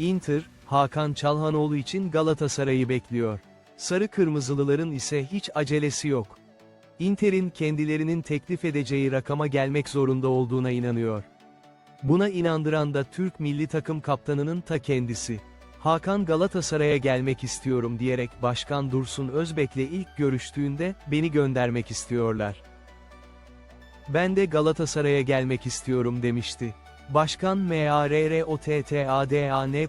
Inter, Hakan Çalhanoğlu için Galatasaray'ı bekliyor. Sarı kırmızılıların ise hiç acelesi yok. Inter'in kendilerinin teklif edeceği rakama gelmek zorunda olduğuna inanıyor. Buna inandıran da Türk milli takım kaptanının ta kendisi. Hakan Galatasaray'a gelmek istiyorum diyerek Başkan Dursun Özbek'le ilk görüştüğünde beni göndermek istiyorlar. Ben de Galatasaray'a gelmek istiyorum demişti. Başkan MARROTTADAN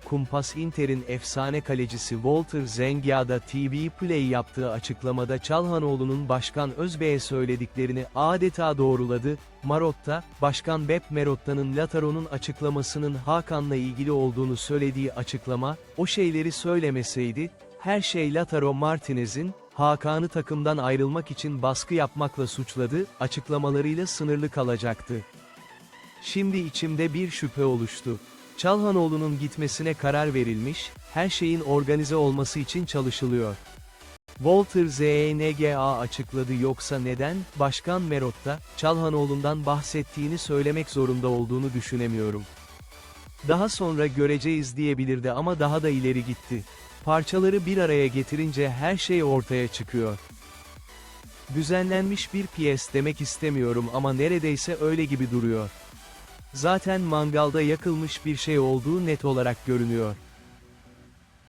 Kumpas Inter'in efsane kalecisi Walter Zengia'da TV Play yaptığı açıklamada Çalhanoğlu'nun Başkan Özbey'e söylediklerini adeta doğruladı. Marotta, Başkan Bep Merotta'nın Lataro'nun açıklamasının Hakan'la ilgili olduğunu söylediği açıklama, o şeyleri söylemeseydi, her şey Lataro Martinez'in, Hakan'ı takımdan ayrılmak için baskı yapmakla suçladı, açıklamalarıyla sınırlı kalacaktı. Şimdi içimde bir şüphe oluştu. Çalhanoğlu'nun gitmesine karar verilmiş, her şeyin organize olması için çalışılıyor. Walter ZNGA açıkladı yoksa neden, Başkan Merot'ta, Çalhanoğlu'ndan bahsettiğini söylemek zorunda olduğunu düşünemiyorum. Daha sonra göreceğiz diyebilirdi ama daha da ileri gitti. Parçaları bir araya getirince her şey ortaya çıkıyor. Düzenlenmiş bir piyes demek istemiyorum ama neredeyse öyle gibi duruyor. Zaten mangalda yakılmış bir şey olduğu net olarak görünüyor.